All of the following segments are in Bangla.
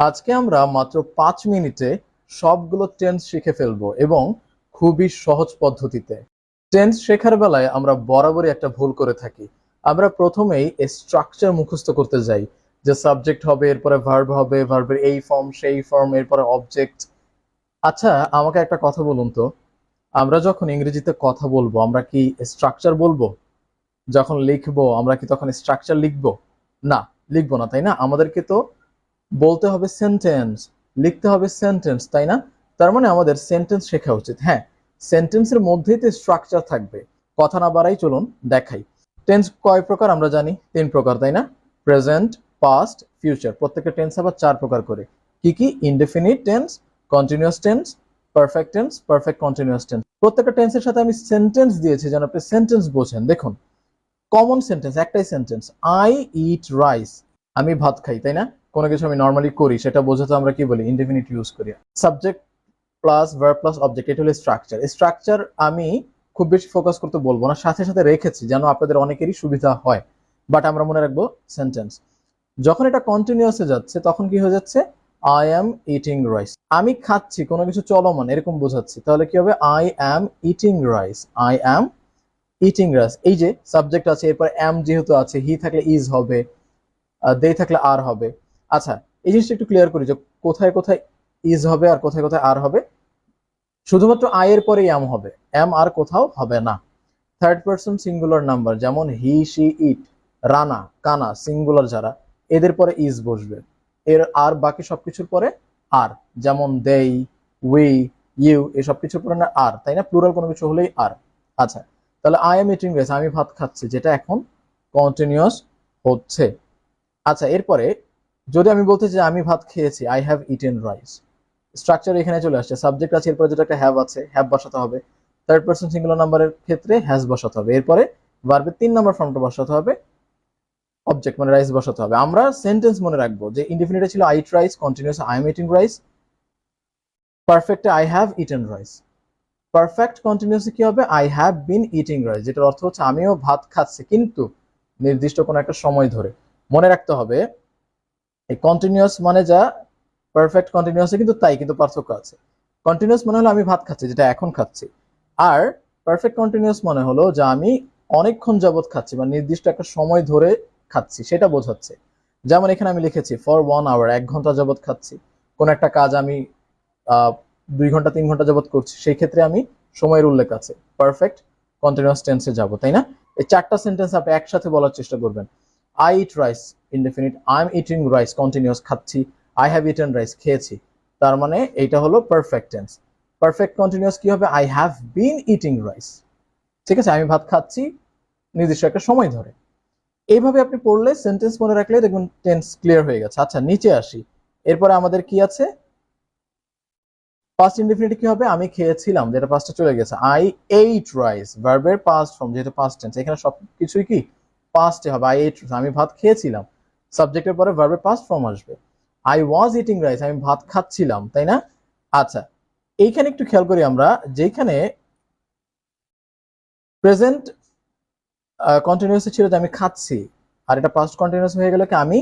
আজকে আমরা মাত্র পাঁচ মিনিটে সবগুলো টেন্স শিখে ফেলব এবং খুবই সহজ পদ্ধতিতে। টেন্স শেখার বেলায় আমরা বরাবরই একটা ভুল করে থাকি। আমরা প্রথমেই স্ট্রাকচার মুখস্থ করতে যাই। যে সাবজেক্ট হবে, এরপরে ভার্ব হবে ভার্বের এই ফর্ম সেই ফর্ম এরপরে অবজেক্ট আচ্ছা আমাকে একটা কথা বলুন তো। আমরা যখন ইংরেজিতে কথা বলব, আমরা কি স্ট্রাকচার বলব? যখন লিখব, আমরা কি তখন স্ট্রাকচার লিখব? না লিখব না, তাই না? আমাদেরকে তো বলতে হবে সেন্টেন্স লিখতে হবে সেন্টেন্স তাই না? তার মানে আমাদের সেন্টেন্স শেখা উচিত। হ্যাঁ সেন্টেন্সের মধ্যেই তো স্ট্রাকচার থাকবে। কথা না বাড়াই চলুন, দেখাই। টেন্স কয় প্রকার আমরা জানি? তিন প্রকার, তাই না? প্রেজেন্ট পাস্ট ফিউচার প্রত্যেকটা টেন্স আবার চার প্রকার করে। কি কি? Indefinite tense continuous tense perfect tense perfect continuous tense প্রত্যেকটা টেন্সের সাথে আমি সেন্টেন্স দিয়েছি, যেন আপনি সেন্টেন্স বোঝেন। দেখুন কমন সেন্টেন্স একটাই সেন্টেন্স আই ইট রাইস আমি ভাত খাই, তাই না? কোনো কিছু আমি নর্মালি করি, সেটা বোঝাতে আমরা কি বলি? ইনডেফিনিট ইউজ করি। Subject plus verb plus object এটা হলো স্ট্রাকচার স্ট্রাকচার আমি খুব বেশি ফোকাস করতে বলব না, সাথে সাথে রেখেছি যেন আপনাদের অনেকেরই সুবিধা হয়। বাট আমরা মনে রাখব সেন্টেন্স যখন এটা কন্টিনিউয়াসে যাচ্ছে, তখন কি হয়ে যাচ্ছে? আই অ্যাম ইটিং রাইস আমি খাচ্ছি, কোনো কিছু চলমান, এরকম বোঝাচ্ছি। তাহলে কি হবে? I am eating rice I am eating rice এই যে সাবজেক্ট আছে, এরপর অ্যাম যেহেতু আছে হি থাকলে ইজ হবে দে থাকলে আর হবে। আচ্ছা এই জিনিসটা একটু ক্লিয়ার করি যে কোথায় কোথায় ইজ হবে আর কোথায় কোথায় আর হবে। শুধুমাত্র আই এর পরে এম হবে। এম আর কোথাও হবে না। থার্ড পার্সন সিঙ্গুলার নাম্বার যেমন হি শি ইট রানা, কানা সিঙ্গুলার যারা, এদের পরে ইজ বসবে। এর আর বাকি সবকিছুর পরে আর যেমন দেই উই ইউ এসব কিছুর পরে না আর তাই না? প্লুরাল কোনো কিছু হলেই আর আচ্ছা তাহলে আই এম ইটিং রাইস আমি ভাত খাচ্ছি, যেটা এখন কন্টিনিউয়াস হচ্ছে। আচ্ছা এরপরে যদি আমি বলতে যে আমি ভাত খেয়েছি I have eaten rice structure এখানে চলে আসছে। সাবজেক্ট আছে, এরপরে যেটা একটা হ্যাভ আছে হ্যাভ বসাতে হবে। থার্ড পার্সন সিঙ্গুলার নাম্বারের ক্ষেত্রে হ্যাজ বসাতে হবে। এরপরে ভার্বের তিন নাম্বার ফর্মটা বসাতে হবে। অবজেক্ট মানে রাইস বসাতে হবে। আমরা সেন্টেন্স মনে রাখব যে ইনডিফিনিটে ছিল I eat rice continuous I am eating rice পারফেক্টে I have eaten rice perfect কন্টিনিউসে কি হবে? I have been eating rice যেটার অর্থ হচ্ছে আমিও ভাত খাচ্ছি, কিন্তু নির্দিষ্ট কোনো একটা সময় ধরে। মনে রাখতে হবে এই কন্টিনিউয়াস মানে যা পারফেক্ট কন্টিনিউয়াসে কিন্তু তাই, কিন্তু পার্থক্য আছে। কন্টিনিউয়াস মানে হলো আমি ভাত খাচ্ছি, যেটা এখন খাচ্ছি। আর পারফেক্ট কন্টিনিউয়াস মানে হলো যে আমি অনেকক্ষণ যাবৎ খাচ্ছি, বা নির্দিষ্ট একটা সময় ধরে খাচ্ছি, সেটা বোঝাচ্ছে। যেমন এখানে আমি লিখেছি ফর ওয়ান আওয়ার এক ঘণ্টা যাবৎ খাচ্ছি। কোন একটা কাজ আমি দুই ঘণ্টা, তিন ঘণ্টা যাবৎ করছি, সেই ক্ষেত্রে আমি সময়ের উল্লেখ আছে। পারফেক্ট কন্টিনিউয়াস টেন্সে যাব, তাই না? এই চারটা সেন্টেন্স আপনি একসাথে বলার চেষ্টা করবেন। I eat rice indefinite I am eating rice continuous খাচ্ছি। আই হ্যাভ ইটেন রাইস খেয়েছি। তার মানে এইটা হলো পারফেক্ট টেন্স পারফেক্ট কন্টিনিউয়াস কি হবে? I have been eating rice ঠিক আছে, আমি ভাত খাচ্ছি, নির্দিষ্ট একটা সময় ধরে। এইভাবে আপনি পড়লে সেন্টেন্স মনে রাখলে দেখবেন টেন্স ক্লিয়ার হয়ে গেছে। আচ্ছা নিচে আসি। এরপরে আমাদের কি আছে? পাস্ট ইনডিফিনিট কি হবে? আমি খেয়েছিলাম, যেটা পাস্টে চলে গেছে। আই এইট রাইস ভার্বের পাস্ট ফর্ম যেহেতু পাস্ট টেন্স এখানে সব কিছুই কি? পাস্টে হবে আই এইট আমি ভাত খেয়েছিলাম। সাবজেক্টের পরে ভার্বের পাস্ট ফর্ম আসবে। আই ওয়াজ ইটিং রাইস আমি ভাত খাচ্ছিলাম, তাই না? আচ্ছা এইখানে একটু খেয়াল করি আমরা যেখানে প্রেজেন্ট কন্টিনিউস ছিল যে আমি খাচ্ছি, আর এটা পাস্ট কন্টিনিউস হয়ে গেল কি আমি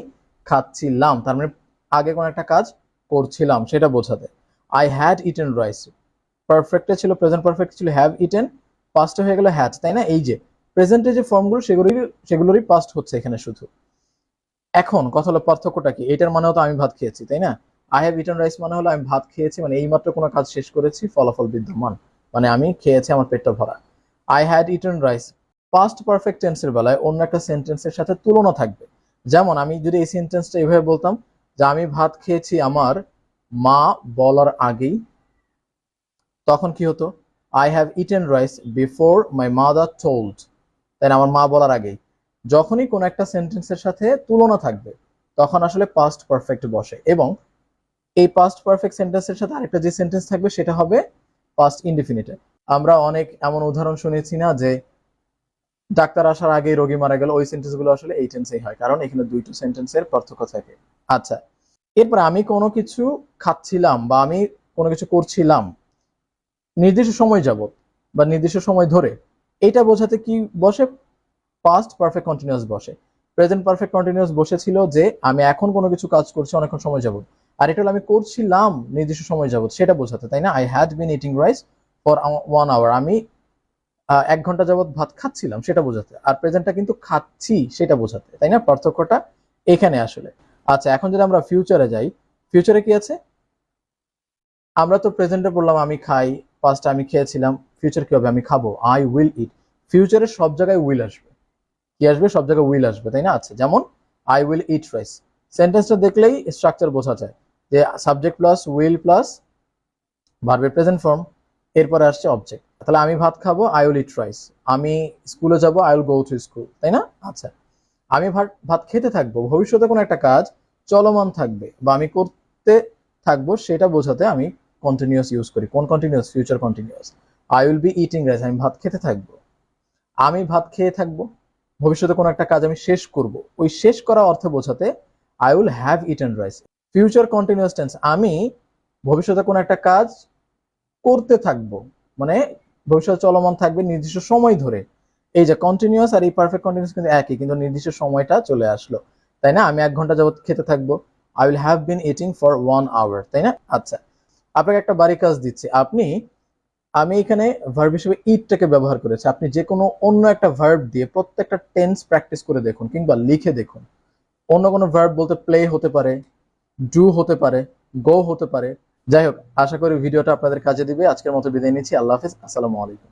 খাচ্ছিলাম, তার মানে আগে কোন একটা কাজ করছিলাম, সেটা বোঝাতে। আই হ্যাড ইটেন রাইস পারফেক্টে ছিল প্রেজেন্ট পারফেক্ট ছিল হ্যাভ ইটেন পাস্টে হয়ে গেল হ্যাড তাই না? এই যে প্রেজেন্টে যে ফর্মগুলো সেগুলোই, সেগুলোরই পাস্ট হচ্ছে এখানে শুধু। এখন কথা হলো পার্থক্যটা কি? এটার মানে হতো আমি ভাত খেয়েছি, তাই না? আই হ্যাভ ইটেন রাইস মানে হলো আমি ভাত খেয়েছি মানে এইমাত্র কোনো কাজ শেষ করেছি, ফলাফল বিদ্যমান। মানে আমি খেয়েছি, আমার পেটটা ভরা। I had eaten rice past perfect টেন্সের বেলায় অন্য একটা সেন্টেন্সের সাথে তুলনা থাকবে। যেমন আমি যদি এই সেন্টেন্সটা এইভাবে বলতাম যে আমি ভাত খেয়েছি আমার মা বলার আগেই, তখন কি হতো? I have eaten rice before my mother told তাই আমার মা বলার আগেই, যখনই কোনো একটা সেন্টেন্সের সাথে তুলনা থাকবে, তখন আসলে পাস্ট পারফেক্ট বসে এবং এই পাস্ট পারফেক্ট সেন্টেন্সের সাথে আরেকটা যে সেন্টেন্স থাকবে, সেটা হবে পাস্ট ইনডিফিনিটে আমরা অনেক এমন উদাহরণ শুনেছি না যে ডাক্তার আসার আগেই রোগী মারা গেল ওই সেন্টেন্সগুলো আসলে এই টেন্সেই হয়, কারণ এখানে দুইটো সেন্টেন্সের পার্থক্য থাকে। আচ্ছা এরপর আমি কোনো কিছু খাচ্ছিলাম বা আমি কোনো কিছু করছিলাম, নির্দিষ্ট সময় যাবত বা নির্দিষ্ট সময় ধরে এটা বোঝাতে কি বসে? পাস্ট পারফেক্ট কন্টিনিউয়াস বসে। প্রেজেন্ট পারফেক্ট কন্টিনিউয়াস বসেছিল যে, আমি এখন কোনো কিছু কাজ করছি, অনেকক্ষণ সময় যাবত। আর এটা হলো আমি করছিলাম, নির্দিষ্ট সময় যাবত, সেটা বোঝাতে, তাই না? I had been eating rice for one hour আমি এক ঘণ্টা যাবত ভাত খাচ্ছিলাম, সেটা বোঝাতে। আর প্রেজেন্টটা কিন্তু খাচ্ছি, সেটা বোঝাতে, তাই না? পার্থক্যটা এখানে আসলে। আচ্ছা এখন যদি আমরা ফিউচারে যাই ফিউচারে কি আছে? আমরা তো প্রেজেন্টে বললাম, আমি খাই পাস্টে আমি খেয়েছিলাম ফিউচার কি হবে? আমি খাব। আই উইল ইট ফিউচারে সব জায়গায় উইল আসবে। কি আসবে? সব জায়গায় উইল আসবে, তাই না? আচ্ছা যেমন আই উইল ইট রাইস সেন্টেন্সটা দেখলেই স্ট্রাকচার বোঝা যায় যে সাবজেক্ট প্লাস উইল প্লাস ভার্বের প্রেজেন্ট ফর্ম এরপরে আসছে অবজেক্ট তাহলে আমি ভাত খাব আই উইল ইট রাইস আমি স্কুলে যাব I will go to school তাই না? আচ্ছা আমি ভাত ভাত খেতে থাকব। ভবিষ্যতে কোনো একটা কাজ চলমান থাকবে বা আমি করতে থাকব, সেটা বোঝাতে আমি কন্টিনিউয়াস ইউজ করি। কোন continuous future continuous I will be eating rice আমি ভাত খেতে থাকব। আমি ভাত খেয়ে থাকব। ভবিষ্যতে কোনো একটা কাজ আমি শেষ করব। ওই শেষ করা অর্থ বোঝাতে I will have eaten rice future continuous tense আমি ভবিষ্যতে কোনো একটা কাজ করতে থাকব। মানে ভবিষ্যতে চলমান থাকবে নির্দিষ্ট সময় ধরে। এই যে কন্টিনিউয়াস আর এই পারফেক্ট কন্টিনিউয়াস কিন্তু একই, কিন্তু নির্দিষ্ট সময়টা চলে আসলো। তাই না? আমি এক ঘণ্টা যাবত খেতে থাকব। I will have been eating for one hour তাই না? আচ্ছা। আপনাকে একটা বাড়ি কাজ দিচ্ছি। আপনি আমি এখানে ভার্ব হিসেবে ইটটাকে ব্যবহার করেছি। আপনি যে কোনো অন্য একটা ভার্ব দিয়ে প্রত্যেকটা টেন্স প্র্যাকটিস করে দেখুন কিংবা লিখে দেখুন। অন্য কোনো ভার্ব বলতে প্লে হতে পারে ডু হতে পারে গো হতে পারে। যাই হোক, আশা করি ভিডিওটা আপনাদের কাজে দিবে। আজকের মতো বিদায় নিচ্ছি। আল্লাহ হাফিজ। আসসালামু আলাইকুম।